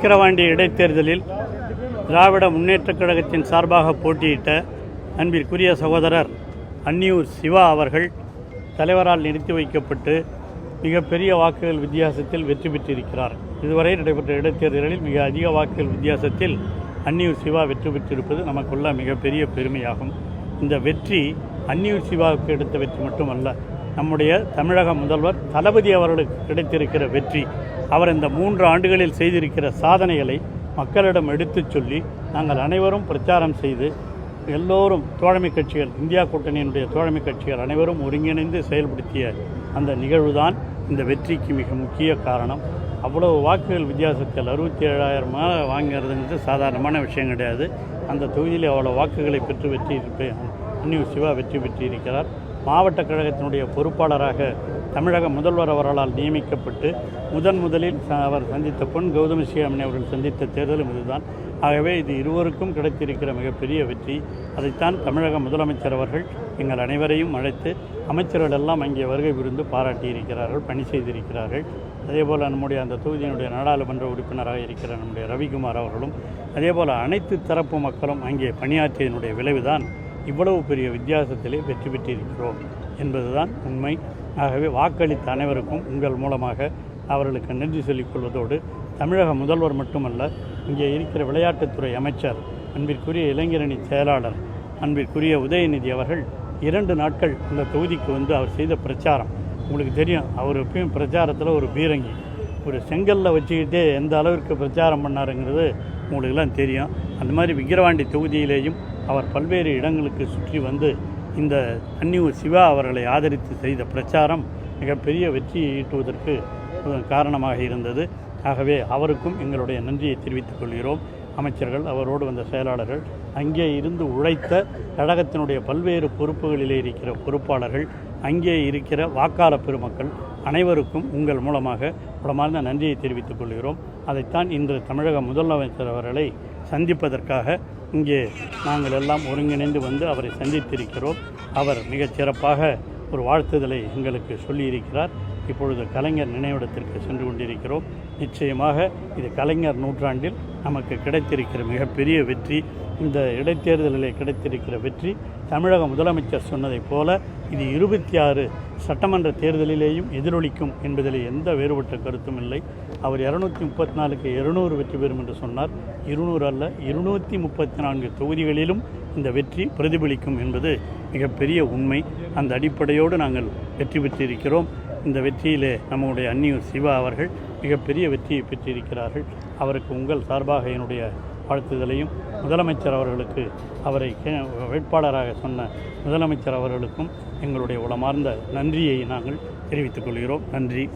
விக்கிரவாண்டி இடைத்தேர்தலில் திராவிட முன்னேற்றக் கழகத்தின் சார்பாக போட்டியிட்ட அன்பிற்குரிய சகோதரர் அன்னியூர் சிவா அவர்கள் தலைவரால் நிறுத்தி வைக்கப்பட்டு மிகப்பெரிய வாக்குகள் வித்தியாசத்தில் வெற்றி பெற்றிருக்கிறார். இதுவரை நடைபெற்ற இடைத்தேர்தலில் மிக அதிக வாக்குகள் வித்தியாசத்தில் அன்னியூர் சிவா வெற்றி பெற்றிருப்பது நமக்குள்ள மிகப்பெரிய பெருமையாகும். இந்த வெற்றி அன்னியூர் சிவாவுக்கு எடுத்த வெற்றி மட்டுமல்ல நம்முடைய தமிழக முதல்வர் தளபதி அவர்களுக்கு கிடைத்திருக்கிற வெற்றி அவர் இந்த மூன்று ஆண்டுகளில் செய்திருக்கிற சாதனைகளை மக்களிடம் எடுத்துச் சொல்லி நாங்கள் அனைவரும் பிரச்சாரம் செய்து எல்லோரும் தோழமை கட்சிகள் இந்தியா கூட்டணியினுடைய தோழமை கட்சிகள் அனைவரும் ஒருங்கிணைந்து செயல்படுத்திய அந்த நிகழ்வுதான் இந்த வெற்றிக்கு மிக முக்கிய காரணம். அவ்வளவு வாக்குகள் வித்தியாசத்தில் அறுபத்தி ஏழாயிரம் வாங்கிறதுங்கிறது சாதாரணமான விஷயம் கிடையாது. அந்த தொகுதியில் அவ்வளோ வாக்குகளை பெற்று வெற்றி இருப்பேன் அன்னியூர் சிவா வெற்றி பெற்றிருக்கிறார். மாவட்ட கழகத்தினுடைய பொறுப்பாளராக தமிழக முதல்வர் அவர்களால் நியமிக்கப்பட்டு முதன் முதலில் ச- அவர் சந்தித்த பொன் கௌதம ஸ்ரீராமன் அவர்கள் சந்தித்த தேர்தலும் இதுதான். ஆகவே இது இருவருக்கும் கிடைத்திருக்கிற மிகப்பெரிய வெற்றி. அதைத்தான் தமிழக முதலமைச்சர் அவர்கள் எங்கள் அனைவரையும் அழைத்து அமைச்சர்கள் எல்லாம் அங்கே வருகை புரிந்து பாராட்டியிருக்கிறார்கள் பணி செய்திருக்கிறார்கள். அதேபோல் நம்முடைய அந்த தொகுதியினுடைய நாடாளுமன்ற உறுப்பினராக இருக்கிற நம்முடைய ரவிக்குமார் அவர்களும் அதேபோல் அனைத்து தரப்பு மக்களும் அங்கே பணியாற்றியதனுடைய விளைவுதான் இவ்வளவு பெரிய வித்தியாசத்திலே வெற்றி பெற்றிருக்கிறோம் என்பதுதான் உண்மை. ஆகவே வாக்களித்த அனைவருக்கும் உங்கள் மூலமாக அவர்களுக்கு நன்றி சொல்லிக் கொள்வதோடு தமிழக முதல்வர் மட்டுமல்ல இங்கே இருக்கிற விளையாட்டுத்துறை அமைச்சர் அன்பிற்குரிய இளைஞரணி செயலாளர் அன்பிற்குரிய உதயநிதி அவர்கள் இரண்டு நாட்கள் இந்த தொகுதிக்கு வந்து அவர் செய்த பிரச்சாரம். உங்களுக்கு தெரியும் அவர் எப்பயும் பிரச்சாரத்தில் ஒரு பீரங்கி. ஒரு செங்கல்ல வச்சுக்கிட்டே எந்த அளவிற்கு பிரச்சாரம் பண்ணாருங்கிறது உங்களுக்கெல்லாம் தெரியும். அந்த மாதிரி விக்கிரவாண்டி தொகுதியிலேயும் அவர் பல்வேறு இடங்களுக்கு சுற்றி வந்து இந்த அன்னியூர் சிவா அவர்களை ஆதரித்து செய்த பிரச்சாரம் மிகப்பெரிய வெற்றியை ஈட்டுவதற்கு காரணமாக இருந்தது. ஆகவே அவருக்கும் எங்களுடைய நன்றியை தெரிவித்துக் கொள்கிறோம். அமைச்சர்கள் அவரோடு வந்த செயலாளர்கள் அங்கே இருந்து உழைத்த கழகத்தினுடைய பல்வேறு பொறுப்புகளிலே இருக்கிற பொறுப்பாளர்கள் அங்கே இருக்கிற வாக்காள பெருமக்கள் அனைவருக்கும் உங்கள் மூலமாக உடமார்ந்த நன்றியை தெரிவித்துக் கொள்கிறோம். அதைத்தான் இன்று தமிழக முதலமைச்சர் அவர்களை சந்திப்பதற்காக இங்கே நாங்கள் எல்லாம் ஒருங்கிணைந்து வந்து அவரை சந்தித்திருக்கிறோம். அவர் மிகச் சிறப்பாக ஒரு வாழ்த்துதலை எங்களுக்கு சொல்லியிருக்கிறார். இப்பொழுது கலைஞர் நினைவிடத்திற்கு சென்று கொண்டிருக்கிறோம். நிச்சயமாக இது கலைஞர் நூற்றாண்டில் நமக்கு கிடைத்திருக்கிற மிகப்பெரிய வெற்றி. இந்த இடைத்தேர்தலில் கிடைத்திருக்கிற வெற்றி. தமிழக முதலமைச்சர் சொன்னதைப் போல இது இருபத்தி ஆறு சட்டமன்ற தேர்தலிலேயும் எதிரொலிக்கும் என்பதில் எந்த வேறுபட்ட கருத்தும் இல்லை. அவர் இரநூத்தி முப்பத்தி நாலுக்கு இருநூறு வெற்றி பெறும் என்று சொன்னார். இருநூறு அல்ல இருநூற்றி முப்பத்தி நான்கு தொகுதிகளிலும் இந்த வெற்றி பிரதிபலிக்கும் என்பது மிகப்பெரிய உண்மை. அந்த அடிப்படையோடு நாங்கள் வெற்றி பெற்றிருக்கிறோம். இந்த வெற்றியிலே நம்முடைய அந்நியூர் சிவா அவர்கள் மிகப்பெரிய வெற்றியை பெற்றிருக்கிறார்கள். அவருக்கு உங்கள் சார்பாக என்னுடைய வாழ்த்துதலையும் முதலமைச்சர் அவர்களுக்கு அவரை கே- வேட்பாளராக சொன்ன முதலமைச்சர் அவர்களுக்கும் எங்களுடைய உளமார்ந்த நன்றியை நாங்கள் தெரிவித்துக் கொள்கிறோம். நன்றி